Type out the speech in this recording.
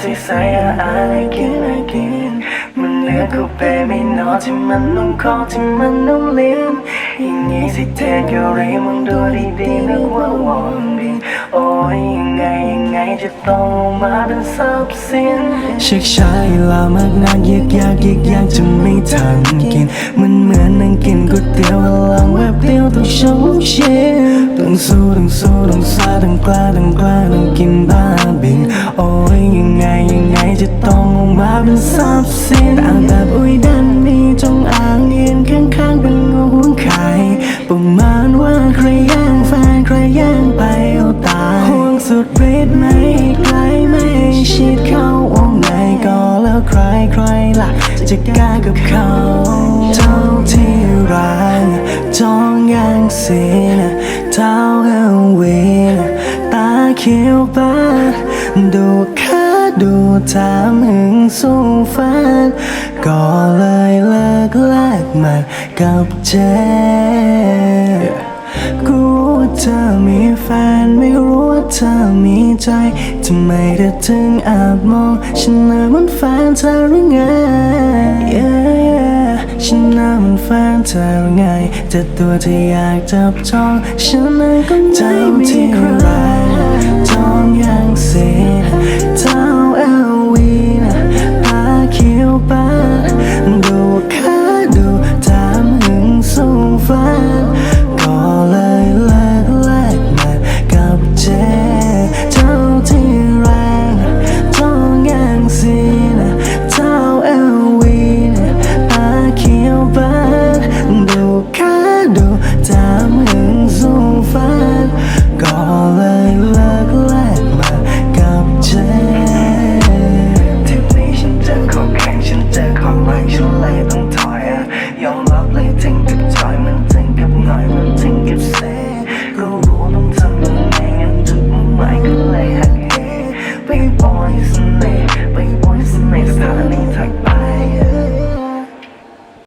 ใสๆอะอะให้กินให้กินมันเหลือกูไปไม่นอนที่มันนุ่มคอที่มันนุ่มลิ้นอย่างนี้สิเทคเกะรีมึงดูดีๆนึกว่าวอนบินโอ้ยยังไงยังไงจะต้องมาเป็นทรัพย์สินเช็คใช้ลามากนานยากยากยากยากจะไม่ทันกินมันเหมือนนั่งกินก๋วยเตี๋ยวลังแวบเดียวต้องชงเชียต้องสู้ต้องสู้ต้องซาต้องกล้าต้องกล้าต้องกินบ้าบิน ไงยังไงจะต้องออกมาเป็นทรัพย์สินต่างแบบอุ้ยดันมีจงอางยืนข้างๆเป็นงูหวงไข่ประมาณว่าใครแย่งแฟนใครแย่งไปเอาตายห่วงสุดฤทธิ์ไม่ให้ไกลไห้ชิดเข้าวงในก็แล้วใครใครล่ะจะกล้ากับเขาเท่าที่รักจ้องยังสีนเท้าเฮลวีนตาเขียวปาดูค่า ดูถามหึงสู้ฟันก็เลยเลิกแลกมากับเจกูรู้ว่าเธอมีแฟนไม่รู้ว่าเธอมีใจทำไมเธอถึงแอบมองฉันน่ะเหมันแฟนเธอหรือไง yeah, yeah ฉันน่ะเหมันแฟนเธอหรือไงแต่ตัวที่อยากจับจองฉันนั้นก็ไม่ see.